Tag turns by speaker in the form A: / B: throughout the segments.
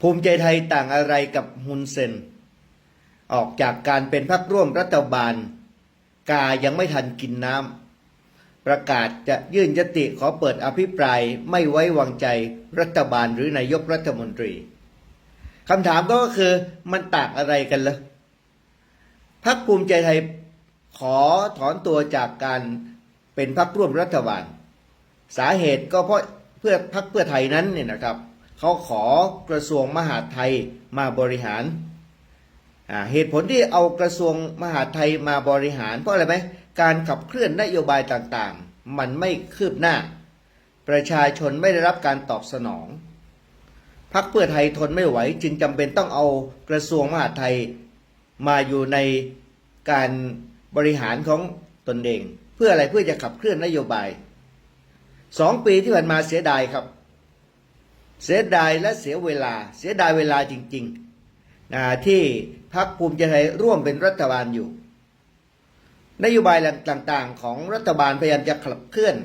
A: ภูมิใจไทยต่างอะไรกับฮุนเซน ออกจากการเป็นพรรคร่วมรัฐบาล กายังไม่ทันกินน้ำประกาศจะยื่นยติขอเปิดอภิปรายไม่ไว้วางใจรัฐบาลหรือนายกรัฐมนตรีคำถามก็คือมันต่างอะไรกันล่ะพรรคภูมิใจไทยขอถอนตัวจากการเป็นพรรคร่วมรัฐบาล สาเหตุก็เพราะเพื่อพรรคเพื่อไทยนั้นเนี่ยนะครับ เขาขอกระทรวงมหาดไทยมาบริหารเหตุผลที่เอากระทรวงมหาดไทยมาบริหารเพราะอะไรไหมการขับเคลื่อนนโยบายต่างๆ มันไม่คืบหน้า ประชาชนไม่ได้รับการตอบสนองพรรคเพื่อไทยทนไม่ไหว จึงจำเป็นต้องเอากระทรวงมหาดไทยมาอยู่ในการบริหารของตนเอง เพื่ออะไรเพื่อจะขับเคลื่อนนโยบายสองปีที่ผ่านมาเสียดายครับ เสียดายและเสียเวลา เสียดายเวลาจริงๆนะที่พรรคภูมิใจไทยร่วมเป็นรัฐบาลอยู่ นโยบายต่างๆ ของรัฐบาลพยายามจะขับเคลื่อน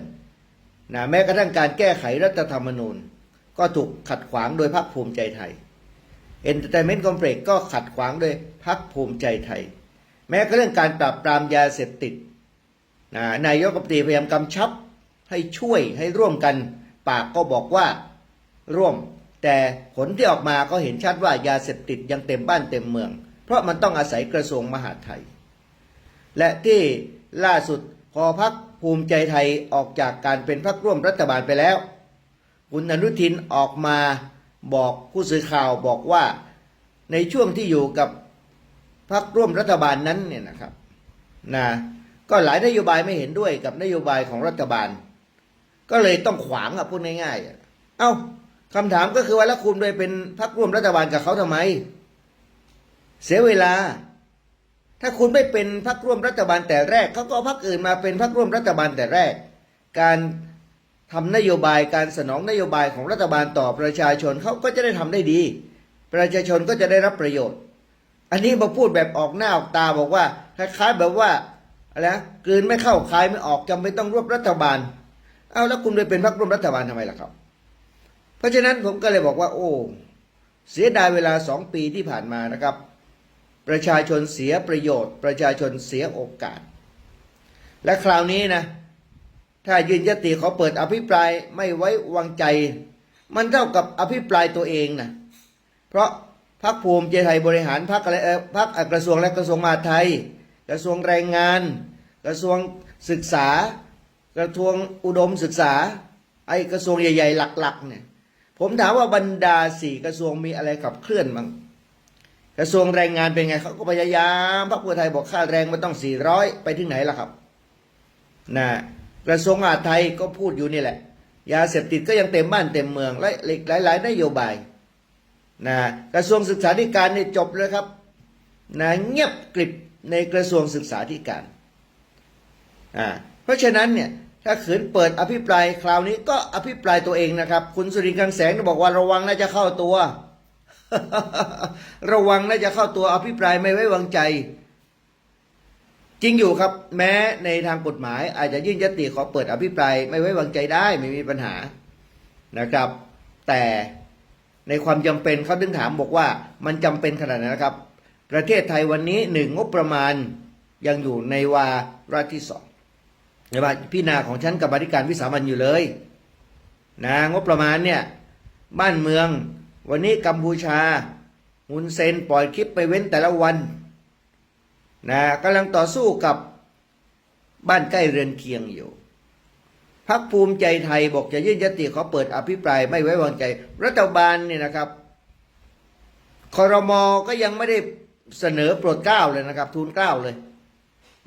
A: นะแม้กระทั่งการแก้ไขรัฐธรรมนูญ ก็ถูกขัดขวางโดยพรรคภูมิใจไทย Entertainment Complex ก็ขัดขวางโดยพรรคภูมิใจไทย แม้กระทั่งการปราบปรามยาเสพติดนะนายกรัฐมนตรีพยายามกำชับให้ช่วยให้ร่วมกัน ปากก็บอกว่า ร่วม แต่ผลที่ออกมาก็เห็นชัดว่ายาเสพติดยังเต็มบ้านเต็มเมือง เพราะมันต้องอาศัยกระทรวงมหาดไทย และที่ล่าสุดพอพักภูมิใจไทยออกจากการเป็นพักร่วมรัฐบาลไปแล้ว คุณอนุทินออกมาบอกผู้สื่อข่าวบอกว่าในช่วงที่อยู่กับพักร่วมรัฐบาลนั้นเนี่ยนะครับนะก็หลายนโยบายไม่เห็นด้วยกับนโยบายของรัฐบาล ก็เลยต้องขวางอะพูดง่ายๆเอ้า คำถามก็คือว่าแล้วคุณโดยเป็นพักร่วมรัฐบาลกับเขาทำไม เสียเวลา ถ้าคุณไม่เป็นพักร่วมรัฐบาลแต่แรกเขาก็เอาพักอื่นมาเป็นพักร่วมรัฐบาลแต่แรก การทำนโยบายการสนองนโยบายของรัฐบาลต่อประชาชนเขาก็จะได้ทำได้ดี ประชาชนก็จะได้รับประโยชน์ อันนี้มาพูดแบบออกหน้าออกตาบอกว่าคล้ายๆแบบว่าอะไรนะกลืนไม่เข้าคายไม่ออกจำเป็นต้องร่วมรัฐบาล เอาแล้วคุณไปเป็นพรรคร่วมรัฐบาลทำไมล่ะครับ เพราะฉะนั้นผมก็เลยบอกว่าโอ้เสียดายเวลาสองปีที่ผ่านมานะครับ ประชาชนเสียประโยชน์ ประชาชนเสียโอกาส และคราวนี้นะถ้ายืนยติเขาเปิดอภิปรายไม่ไว้วางใจ มันเท่ากับอภิปรายตัวเองนะเพราะพรรคภูมิใจไทยบริหารพรรคอะไรพรรคกระทรวงและกระทรวงมหาดไทย กระทรวงแรงงาน กระทรวงศึกษา กระทรวงอุดมศึกษา ไอ้กระทรวงใหญ่ ๆ หลักๆเนี่ย ผมถามว่าบรรดาสี่กระทรวงมีอะไรขับเคลื่อนบ้างกระทรวงแรงงานเป็นไงเขาก็พยายามพรรคเพื่อไทยบอกค่าแรงมันต้องสี่ร้อยไปถึงไหนล่ะครับนะกระทรวงมหาดไทยก็พูดอยู่นี่แหละ ยาเสพติดก็ยังเต็มบ้านเต็มเมืองและหลายหลายๆนโยบายนะกระทรวงศึกษาธิการเนี่ยจบเลยครับนะเงียบกริบในกระทรวงศึกษาธิการอ่าเพราะฉะนั้นเนี่ย ถ้าขืนเปิดอภิปรายคราวนี้ก็อภิปรายตัวเองนะครับ คุณสุรินทร์กังแสงบอกว่าระวังน่าจะเข้าตัว ระวังน่าจะเข้าตัวอภิปรายไม่ไว้วางใจ จริงอยู่ครับ แม้ในทางกฎหมาย อาจจะยื่นยติขอเปิดอภิปรายไม่ไว้วางใจได้ไม่มีปัญหานะครับ แต่ในความจำเป็นเขาถึงถามบอกว่ามันจำเป็นขนาดไหนนะครับ ประเทศไทยวันนี้หนึ่งงบประมาณยังอยู่ในวาระที่สอง ในว่าพิจารณาของชั้นกรรมาธิการวิสามันอยู่เลยนะงบประมาณเนี่ยบ้านเมือง วันนี้กัมพูชาฮุนเซนปล่อยคลิปไปเว้นแต่ละวันนะกำลังต่อสู้กับบ้านใกล้เรือนเคียงอยู่พักภูมิใจไทยบอกจะยื่นยติขอเปิดอภิปรายไม่ไว้วางใจ รัฐบาลเนี่ยนะครับคอรมอก็ยังไม่ได้เสนอโปรดเกล้าเลยนะครับ ทูลเกล้าเลย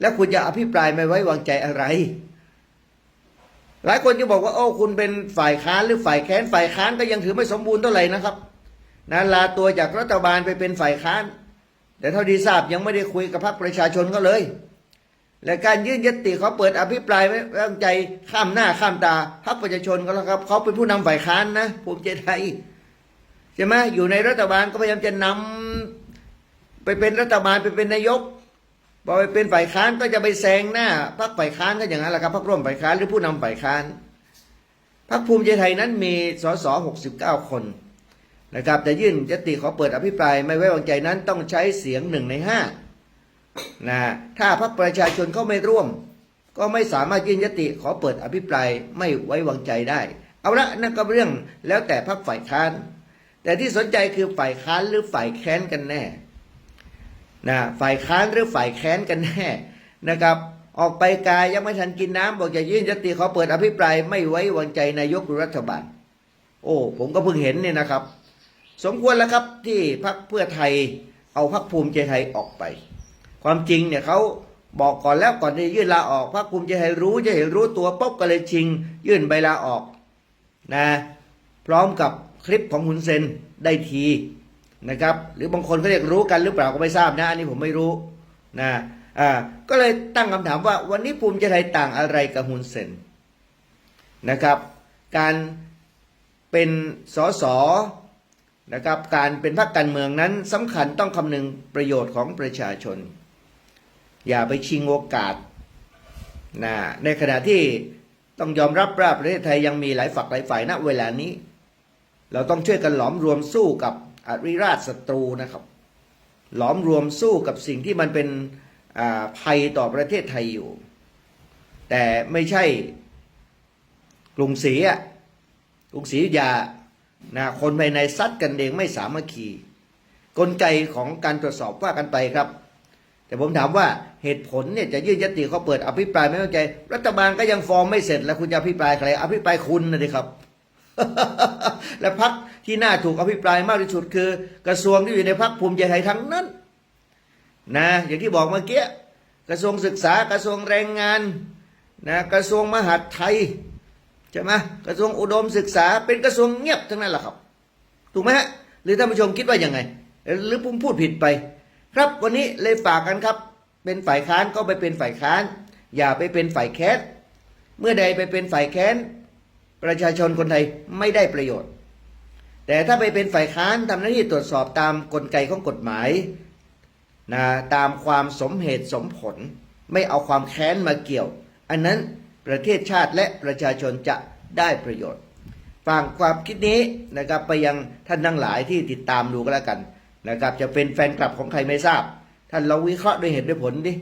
A: แล้วคุณจะอภิปรายไม่ไว้วางใจอะไร หลายคนจะบอกว่าโอ้คุณเป็นฝ่ายค้านหรือฝ่ายแค้นฝ่ายค้านก็ยังถือไม่สมบูรณ์เท่าไหร่นะครับนะลาตัวจากรัฐบาลไปเป็นฝ่ายค้าน แต่เท่าที่ทราบยังไม่ได้คุยกับพรรคประชาชนก็เลย และการยื่นยติเขาเปิดอภิปรายไม่ไว้วางใจข้ามหน้าข้ามตาพรรคประชาชนก็แล้วครับเขาเป็นผู้นำฝ่ายค้านนะภูมิใจไทยใช่ไหมอยู่ในรัฐบาลก็พยายามจะนำไปเป็นรัฐบาลไปเป็นนายก พอไปเป็นฝ่ายค้านก็จะไปแซงหน้าพรรคฝ่ายค้านก็อย่างนั้นแหละครับพรรคร่วมฝ่ายค้านหรือผู้นำฝ่ายค้านพรรคภูมิใจไทยนั้นมีสสหกสิบเก้าคนนะครับจะยื่นยติขอเปิดอภิปรายไม่ไว้วางใจนั้นต้องใช้เสียงหนึ่งในห้านะถ้าพรรคประชาชนเขาไม่ร่วม ก็ไม่สามารถยื่นยติขอเปิดอภิปรายไม่ไว้วางใจได้ เอาละนั่นก็เรื่องแล้วแต่พรรคฝ่ายค้าน แต่ที่สนใจคือฝ่ายค้านหรือฝ่ายแค้นกันแน่ นะฝ่ายค้านหรือฝ่ายแค้นกันแน่นะครับ ออกไปกายยังไม่ทันกินน้ำบอกจะยื่นยติขอเปิดอภิปรายไม่ไว้วางใจนายกรัฐบาล โอ้ผมก็เพิ่งเห็นเนี่ยนะครับ สมควรแล้วครับที่พรรคเพื่อไทยเอาพรรคภูมิใจไทยออกไป ความจริงเนี่ยเขาบอกก่อนแล้วก่อนที่ยื่นลาออกพรรคภูมิใจไทยรู้จะเห็นรู้ตัวปุ๊บก็เลยชิง ยื่นใบลาออกนะพร้อมกับคลิปของหุนเซนได้ที นะครับ หรือบางคนเขาเรียกรู้กันหรือเปล่าก็ไม่ทราบนะอันนี้ผมไม่รู้นะอ่าก็เลยตั้งคำถามว่าวันนี้ภูมิใจไทยต่างอะไรกับหุนเซนนะครับ การเป็นสสนะครับการเป็นพรรคการเมืองนั้นสำคัญต้องคำนึงประโยชน์ของประชาชน อย่าไปชิงโอกาสนะในขณะที่ต้องยอมรับว่าประเทศไทยยังมีหลายฝักหลายฝ่ายณเวลานี้ เราต้องช่วยกันหลอมรวมสู้กับ อริราชศัตรูนะครับ หลอมรวมสู้กับสิ่งที่มันเป็นภัยต่อประเทศไทยอยู่ แต่ไม่ใช่กรุงศรีอะกรุงศรีอยุธยานะคนภายในซัดกันเองไม่สามัคคีกลไกของการตรวจสอบว่ากันไปครับ แต่ผมถามว่าเหตุผลเนี่ยจะยื่นยติเขาเปิดอภิปรายไม่ไว้วางใจ รัฐบาลก็ยังฟอร์มไม่เสร็จแล้วคุณจะอภิปรายใครอภิปรายคุณนะดิครับ และพัก ที่น่าถูกอภิปรายมากที่สุดคือ กระทรวงที่อยู่ในพักภูมิใจไทยทั้งนั้นนะอย่างที่บอกเมื่อกี้กระทรวงศึกษากระทรวงแรงงานนะกระทรวงมหาดไทยใช่ไหมกระทรวงอุดมศึกษาเป็นกระทรวงเงียบทั้งนั้นแหละครับ ถูกไหมฮะหรือท่านผู้ชมคิดว่ายังไง หรือผมพูดผิดไป ครับวันนี้เลยฝากกันครับ เป็นฝ่ายค้านก็ไปเป็นฝ่ายค้าน อย่าไปเป็นฝ่ายแค้นเมื่อใดไปเป็นฝ่ายแค้นประชาชนคนไทยไม่ได้ประโยชน์ แต่ถ้าไปเป็นฝ่ายค้านทำหน้าที่ตรวจสอบตามกลไกของกฎหมายนะตามความสมเหตุสมผล ไม่เอาความแค้นมาเกี่ยว อันนั้นประเทศชาติและประชาชนจะได้ประโยชน์ฟังความคิดนี้นะครับไปยังท่านทั้งหลายที่ติดตามดูก็แล้วกันนะครับจะเป็นแฟนคลับของใครไม่ทราบ ท่านลองวิเคราะห์ด้วยเหตุด้วยผลดิ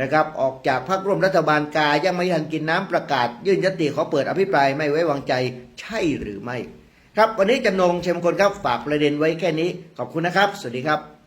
A: นะครับออกจากพรรคร่วมรัฐบาลกายังไม่ทันกินน้ำประกาศ ยื่นยติขอเปิดอภิปรายไม่ไว้วางใจใช่หรือไม่ ครับวันนี้จำนงเชมคนครับฝากประเด็นไว้แค่นี้ขอบคุณนะครับ สวัสดีครับ